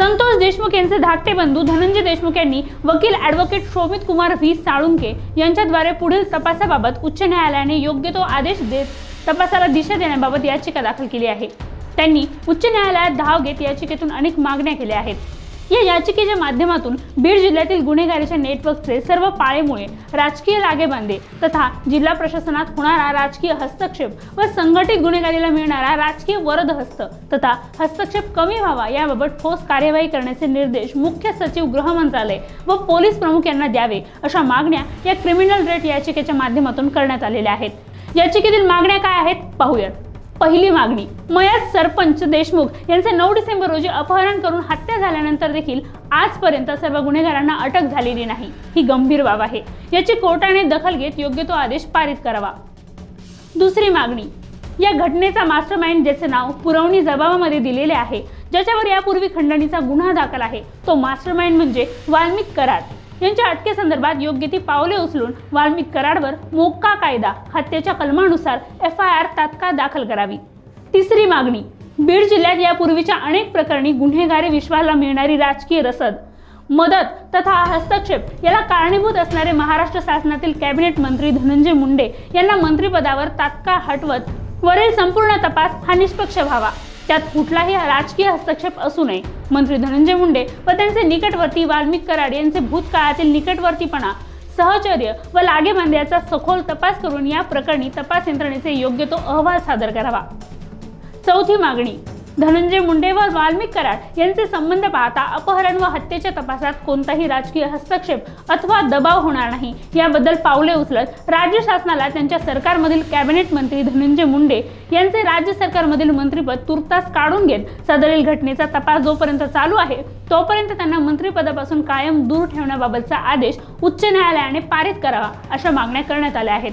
संतोष देशमुख यांचे धाकटे बंधू धनंजय देशमुख यांनी वकील ॲडव्होकेट शोभित कुमार व्ही. साळुंके यांच्याद्वारे पुढील तपासाबाबत उच्च न्यायालयाने योग्य तो आदेश देत तपासाला दिशा देण्याबाबत याचिका दाखल केली आहे. त्यांनी उच्च न्यायालयात धाव घेत याचिकेतून अनेक मागण्या केल्या आहेत. या याचिकेच्या माध्यमातून बीड जिल्ह्यातील गुन्हेगारीच्या नेटवर्कचे सर्व पाळेमुळे राजकीय लागेबांधे तथा जिल्हा प्रशासनात होणारा राजकीय हस्तक्षेप व संघटित गुन्हेगारीला मिळणारा राजकीय वरदहस्त तथा हस्तक्षेप कमी व्हावा याबाबत ठोस कार्यवाही करण्याचे निर्देश मुख्य सचिव गृह मंत्रालय व पोलीस प्रमुख यांना द्यावे अशा मागण्या या क्रिमिनल रेट याचिकेच्या माध्यमातून करण्यात आलेल्या आहेत. याचिकेतील मागण्या काय आहेत? पाहूयात. पहिली मागणी. मयत सरपंच देशमुख यांचे नऊ डिसेंबर रोजी अपहरण करून हत्या झाल्यानंतर देखील आजपर्यंत सर्व गुन्हेगारांना अटक झालेली नाही. ही गंभीर बाब आहे. याची कोर्टाने दखल घेत योग्य तो आदेश पारित करावा. दुसरी मागणी. या घटनेचा मास्टरमाइंड ज्याचे नाव पुरवणी जबाबामध्ये दिलेले आहे ज्याच्यावर यापूर्वी खंडणीचा गुन्हा दाखल आहे तो मास्टरमाइंड म्हणजे वाल्मिक करार. यांच्या अटकेसंदर्भात योग्य ती पावले उचलून वाल्मिक कराडवर मोक्का कायदा हत्येच्या कलमानुसार एफ आय आर तात्काळ दाखल करावी. तिसरी मागणी बीड जिल्ह्यात यापूर्वीच्या अनेक प्रकरणी गुन्हेगारी विश्वाला मिळणारी राजकीय रसद मदत तथा हस्तक्षेप याला कारणीभूत असणारे महाराष्ट्र शासनातील कॅबिनेट मंत्री धनंजय मुंडे यांना मंत्रिपदावर तात्काळ हटवत वरील संपूर्ण तपास हा निष्पक्ष व्हावा. त्यात कुठलाही राजकीय हस्तक्षेप असू नये. मंत्री धनंजय मुंडे व त्यांचे निकटवर्ती वाल्मिक कराड यांचे भूतकाळातील निकटवर्तीपणा सहचर्य व लागेबांध्याचा सखोल तपास करून या प्रकरणी तपास यंत्रणेचे योग्य तो अहवाल सादर करावा. चौथी मागणी धनंजय मुंडे व वाल्मिक कराड यांचे संबंध पाहता अपहरण व हत्येच्या तपासात कोणताही राजकीय हस्तक्षेप अथवा दबाव होणार नाही. याबद्दल पावले उचलत राज्य शासनाला त्यांच्या सरकारमधील कॅबिनेट मंत्री धनंजय मुंडे यांचे राज्य सरकारमधील मंत्रिपद तुर्तास काढून घेत सदरील घटनेचा तपास जोपर्यंत चालू आहे तोपर्यंत त्यांना मंत्रिपदापासून कायम दूर ठेवण्याबाबतचा आदेश उच्च न्यायालयाने पारित करावा अशा मागण्या करण्यात आल्या आहेत.